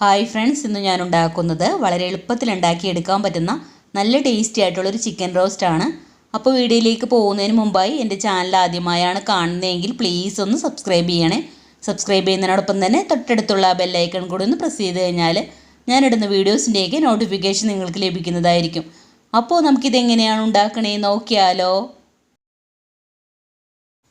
Hi friends ഇന്ന് ഞാൻ ഉണ്ടാക്കുന്നത് വളരെ എളുപ്പത്തിൽ ഉണ്ടാക്കിയെടുക്കാൻ പറ്റുന്ന നല്ല ടേസ്റ്റി ആയിട്ടുള്ളൊരു ചിക്കൻ റോസ്റ്റ് ആണ്. അപ്പോൾ വീഡിയോയിലേക്ക് പോകുന്നതിന് മുമ്പായി എന്റെ ചാനൽ ആദ്യമായാണ് കാണുന്നതെങ്കിൽ പ്ലീസ് ഒന്ന് സബ്സ്ക്രൈബ് ചെയ്യണേ. സബ്സ്ക്രൈബ് ചെയ്യുന്നതിനോടൊപ്പം തന്നെ തൊട്ടടുത്തുള്ള ബെല്ലൈക്കൺ കൂടി ഒന്ന് പ്രസ് ചെയ്ത് കഴിഞ്ഞാൽ ഞാനിടുന്ന വീഡിയോസിന്റെയൊക്കെ നോട്ടിഫിക്കേഷൻ നിങ്ങൾക്ക് ലഭിക്കുന്നതായിരിക്കും. അപ്പോൾ നമുക്കിതെങ്ങനെയാണ് ഉണ്ടാക്കണേ നോക്കിയാലോ.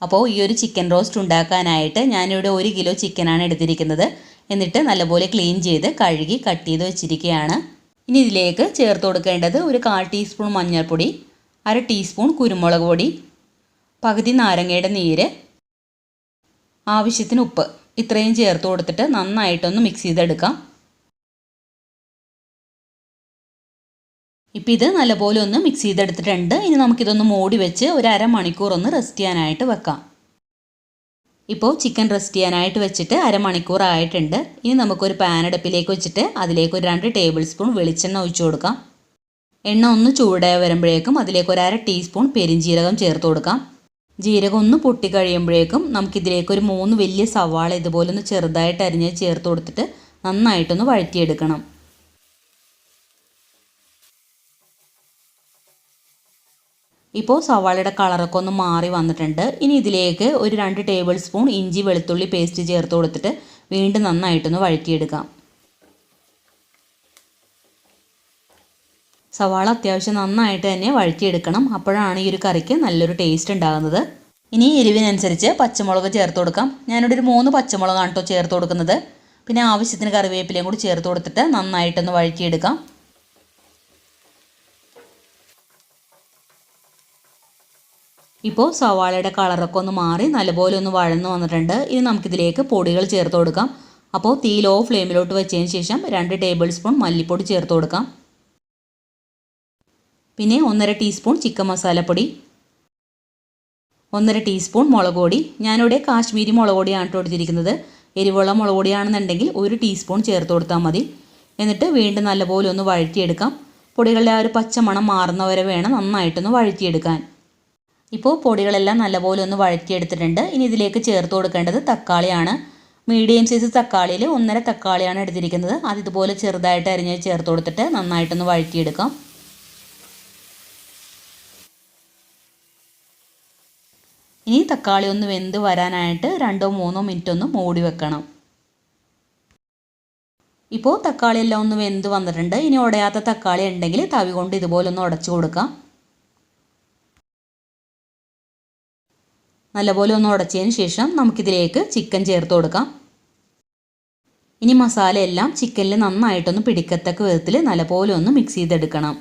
അപ്പോൾ ഈ ഒരു ചിക്കൻ റോസ്റ്റ് ഉണ്ടാക്കാനായിട്ട് ഞാനിവിടെ ഒരു കിലോ ചിക്കനാണ് എടുത്തിരിക്കുന്നത്. എന്നിട്ട് നല്ലപോലെ ക്ലീൻ ചെയ്ത് കഴുകി കട്ട് ചെയ്ത് വെച്ചിരിക്കുകയാണ്. ഇനി ഇതിലേക്ക് ചേർത്ത് കൊടുക്കേണ്ടത് ഒരു കാൽ ടീസ്പൂൺ മഞ്ഞൾപ്പൊടി അര ടീസ്പൂൺ കുരുമുളക് പൊടി പകുതി നാരങ്ങയുടെ നീര് ആവശ്യത്തിന് ഉപ്പ്. ഇത്രയും ചേർത്ത് കൊടുത്തിട്ട് നന്നായിട്ടൊന്ന് മിക്സ് ചെയ്തെടുക്കാം. ഇപ്പം ഇത് നല്ലപോലെ ഒന്ന് മിക്സ് ചെയ്തെടുത്തിട്ടുണ്ട്. ഇനി നമുക്കിതൊന്ന് മൂടി വെച്ച് ഒരു അരമണിക്കൂർ ഒന്ന് റെസ്റ്റ് ചെയ്യാനായിട്ട് വെക്കാം. ഇപ്പോൾ ചിക്കൻ റെസ്റ്റ് ചെയ്യാനായിട്ട് വെച്ചിട്ട് അരമണിക്കൂർ ആയിട്ടുണ്ട്. ഇനി നമുക്കൊരു പാൻ അടുപ്പിലേക്ക് വെച്ചിട്ട് അതിലേക്ക് ഒരു രണ്ട് ടേബിൾ സ്പൂൺ വെളിച്ചെണ്ണ ഒഴിച്ചു കൊടുക്കാം. എണ്ണ ഒന്ന് ചൂടായി വരുമ്പോഴേക്കും അതിലേക്ക് ഒരു അര ടീസ്പൂൺ പെരിഞ്ജീരകം ചേർത്ത് കൊടുക്കാം. ജീരകം ഒന്ന് പൊട്ടി കഴിയുമ്പോഴേക്കും നമുക്കിതിലേക്ക് ഒരു മൂന്ന് വലിയ സവാള ഇതുപോലെ ഒന്ന് ചെറുതായിട്ട് അരിഞ്ഞ് ചേർത്ത് കൊടുത്തിട്ട് നന്നായിട്ടൊന്ന് വഴറ്റിയെടുക്കണം. ഇപ്പോൾ സവാളയുടെ കളറൊക്കെ ഒന്ന് മാറി വന്നിട്ടുണ്ട്. ഇനി ഇതിലേക്ക് ഒരു രണ്ട് ടേബിൾ സ്പൂൺ ഇഞ്ചി വെളുത്തുള്ളി പേസ്റ്റ് ചേർത്ത് കൊടുത്തിട്ട് വീണ്ടും നന്നായിട്ടൊന്ന് വഴറ്റിയെടുക്കാം. സവാള അത്യാവശ്യം നന്നായിട്ട് തന്നെ വഴറ്റിയെടുക്കണം. അപ്പോഴാണ് ഈ ഒരു കറിക്ക് നല്ലൊരു ടേസ്റ്റ് ഉണ്ടാകുന്നത്. ഇനി എരിവിനനുസരിച്ച് പച്ചമുളക് ചേർത്ത് കൊടുക്കാം. ഞാനിവിടെ ഒരു മൂന്ന് പച്ചമുളകാണ് കേട്ടോ ചേർത്ത് കൊടുക്കുന്നത്. പിന്നെ ആവശ്യത്തിന് കറിവേപ്പിലയും കൂടി ചേർത്ത് കൊടുത്തിട്ട് നന്നായിട്ടൊന്ന് വഴറ്റിയെടുക്കാം. ഇപ്പോൾ സവാളയുടെ കളറൊക്കെ ഒന്ന് മാറി നല്ലപോലെ ഒന്ന് വഴന്നു വന്നിട്ടുണ്ട്. ഇനി നമുക്കിതിലേക്ക് പൊടികൾ ചേർത്ത് കൊടുക്കാം. അപ്പോൾ തീ ലോ ഫ്ലെയിമിലോട്ട് വെച്ചതിന് ശേഷം രണ്ട് ടേബിൾ സ്പൂൺ മല്ലിപ്പൊടി ചേർത്ത് കൊടുക്കാം. പിന്നെ ഒന്നര ടീസ്പൂൺ ചിക്കൻ മസാലപ്പൊടി ഒന്നര ടീസ്പൂൺ മുളക് പൊടി. ഞാനിവിടെ കാശ്മീരി മുളക് പൊടിയാണ് കൊടുത്തിരിക്കുന്നത് എരിവുള്ള മുളക് പൊടിയാണെന്നുണ്ടെങ്കിൽ ഒരു ടീസ്പൂൺ ചേർത്ത് കൊടുത്താൽ മതി. എന്നിട്ട് വീണ്ടും നല്ലപോലെ ഒന്ന് വഴറ്റിയെടുക്കാം. പൊടികളുടെ ആ ഒരു പച്ചമണം മാറുന്നവരെ വേണം നന്നായിട്ടൊന്ന് വഴറ്റിയെടുക്കാൻ. ഇപ്പോൾ പൊടികളെല്ലാം നല്ലപോലെ ഒന്ന് വഴറ്റിയെടുത്തിട്ടുണ്ട്. ഇനി ഇതിലേക്ക് ചേർത്ത് കൊടുക്കേണ്ടത് തക്കാളിയാണ്. മീഡിയം സൈസ് തക്കാളിയിൽ ഒന്നര തക്കാളിയാണ് എടുത്തിരിക്കുന്നത്. അത് ഇതുപോലെ ചെറുതായിട്ട് അരിഞ്ഞ് ചേർത്ത് കൊടുത്തിട്ട് നന്നായിട്ടൊന്ന് വഴറ്റിയെടുക്കാം. ഇനി തക്കാളി ഒന്ന് വെന്ത് വരാനായിട്ട് രണ്ടോ മൂന്നോ മിനിറ്റ് ഒന്ന് മൂടി വെക്കണം. ഇപ്പോൾ തക്കാളി എല്ലാം ഒന്ന് വെന്ത് വന്നിട്ടുണ്ട്. ഇനി ഉടയാത്ത തക്കാളി ഉണ്ടെങ്കിൽ തവി കൊണ്ട് ഇതുപോലെ ഒന്ന് ഉടച്ചു കൊടുക്കാം. നല്ലപോലെ ഒന്ന് ഉടച്ചതിന് ശേഷം നമുക്കിതിലേക്ക് ചിക്കൻ ചേർത്ത് കൊടുക്കാം. ഇനി മസാല എല്ലാം ചിക്കനിൽ നന്നായിട്ടൊന്ന് പിടിക്കത്തക്ക വിധത്തിൽ നല്ലപോലെ ഒന്ന് മിക്സ് ചെയ്തെടുക്കണം.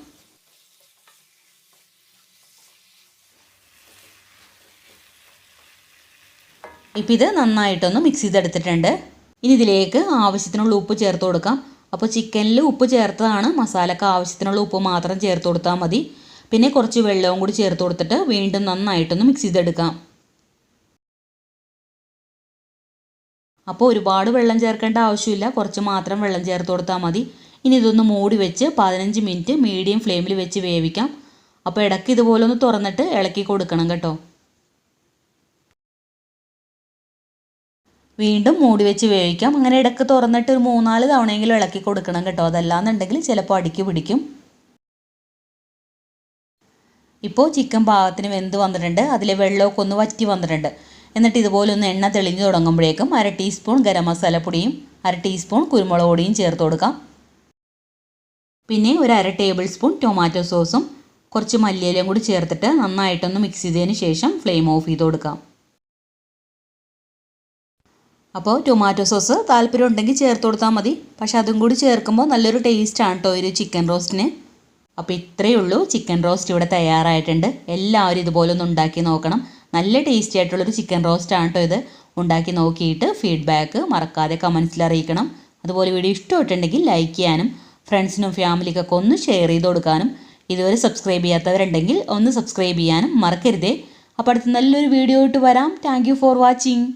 ഇപ്പം ഇത് നന്നായിട്ടൊന്ന് മിക്സ് ചെയ്തെടുത്തിട്ടുണ്ട്. ഇനി ഇതിലേക്ക് ആവശ്യത്തിനുള്ള ഉപ്പ് ചേർത്ത് കൊടുക്കാം. അപ്പോൾ ചിക്കനിൽ ഉപ്പ് ചേർത്തതാണ്. മസാലക്ക് ആവശ്യത്തിനുള്ള ഉപ്പ് മാത്രം ചേർത്ത് കൊടുത്താൽ മതി. പിന്നെ കുറച്ച് വെള്ളവും കൂടി ചേർത്ത് കൊടുത്തിട്ട് വീണ്ടും നന്നായിട്ടൊന്ന് മിക്സ് ചെയ്തെടുക്കാം. അപ്പോൾ ഒരുപാട് വെള്ളം ചേർക്കേണ്ട ആവശ്യമില്ല. കുറച്ച് മാത്രം വെള്ളം ചേർത്ത് കൊടുത്താൽ മതി. ഇനി ഇതൊന്ന് മൂടി വെച്ച് പതിനഞ്ച് മിനിറ്റ് മീഡിയം ഫ്ലെയിമിൽ വെച്ച് വേവിക്കാം. അപ്പോൾ ഇടയ്ക്ക് ഇതുപോലെ ഒന്ന് തുറന്നിട്ട് ഇളക്കി കൊടുക്കണം കേട്ടോ. വീണ്ടും മൂടി വെച്ച് വേവിക്കാം. അങ്ങനെ ഇടയ്ക്ക് തുറന്നിട്ട് ഒരു മൂന്നാൽ തവണയെങ്കിലും ഇളക്കി കൊടുക്കണം കേട്ടോ. അതല്ലാന്നുണ്ടെങ്കിൽ ചിലപ്പോൾ അടുക്കി പിടിക്കും. ഇപ്പോൾ ചിക്കൻ പാകത്തിന് വെന്ത് വന്നിട്ടുണ്ട്. അതിലെ വെള്ളമൊക്കെ ഒന്ന് വറ്റി വന്നിട്ടുണ്ട്. എന്നിട്ട് ഇതുപോലെ ഒന്ന് എണ്ണ തെളിഞ്ഞു തുടങ്ങുമ്പോഴേക്കും അര ടീസ്പൂൺ ഗരം മസാലപ്പൊടിയും അര ടീസ്പൂൺ കുരുമുളക് പൊടിയും ചേർത്ത് കൊടുക്കാം. പിന്നെ ഒരു അര ടേബിൾ സ്പൂൺ ടൊമാറ്റോ സോസും കുറച്ച് മല്ലിയിലയും കൂടി ചേർത്തിട്ട് നന്നായിട്ടൊന്ന് മിക്സ് ചെയ്തതിന് ശേഷം ഫ്ലെയിം ഓഫ് ചെയ്ത് കൊടുക്കാം. അപ്പോൾ ടൊമാറ്റോ സോസ് താല്പര്യം ഉണ്ടെങ്കിൽ ചേർത്ത് കൊടുത്താൽ മതി. പക്ഷെ അതും കൂടി ചേർക്കുമ്പോൾ നല്ലൊരു ടേസ്റ്റാണ് കേട്ടോ ഒരു ചിക്കൻ റോസ്റ്റിന് അപ്പോൾ ഇത്രയേ ഉള്ളൂ. ചിക്കൻ റോസ്റ്റ് ഇവിടെ തയ്യാറായിട്ടുണ്ട്. എല്ലാവരും ഇതുപോലെ ഒന്ന് ഉണ്ടാക്കി നോക്കണം. നല്ല ടേസ്റ്റി ആയിട്ടുള്ളൊരു ചിക്കൻ റോസ്റ്റാണ് കേട്ടോ ഇത്. ഉണ്ടാക്കി നോക്കിയിട്ട് ഫീഡ്ബാക്ക് മറക്കാതെ കമൻസിൽ അറിയിക്കണം. അതുപോലെ വീഡിയോ ഇഷ്ടമായിട്ടുണ്ടെങ്കിൽ ലൈക്ക് ചെയ്യാനും ഫ്രണ്ട്സിനും ഫാമിലിക്കൊക്കെ ഒന്ന് ഷെയർ ചെയ്ത് കൊടുക്കാനും ഇതുവരെ സബ്സ്ക്രൈബ് ചെയ്യാത്തവരുണ്ടെങ്കിൽ ഒന്ന് സബ്സ്ക്രൈബ് ചെയ്യാനും മറക്കരുതേ. അപ്പോൾ അടുത്ത് നല്ലൊരു വീഡിയോ ഇട്ട് വരാം. Thank for watching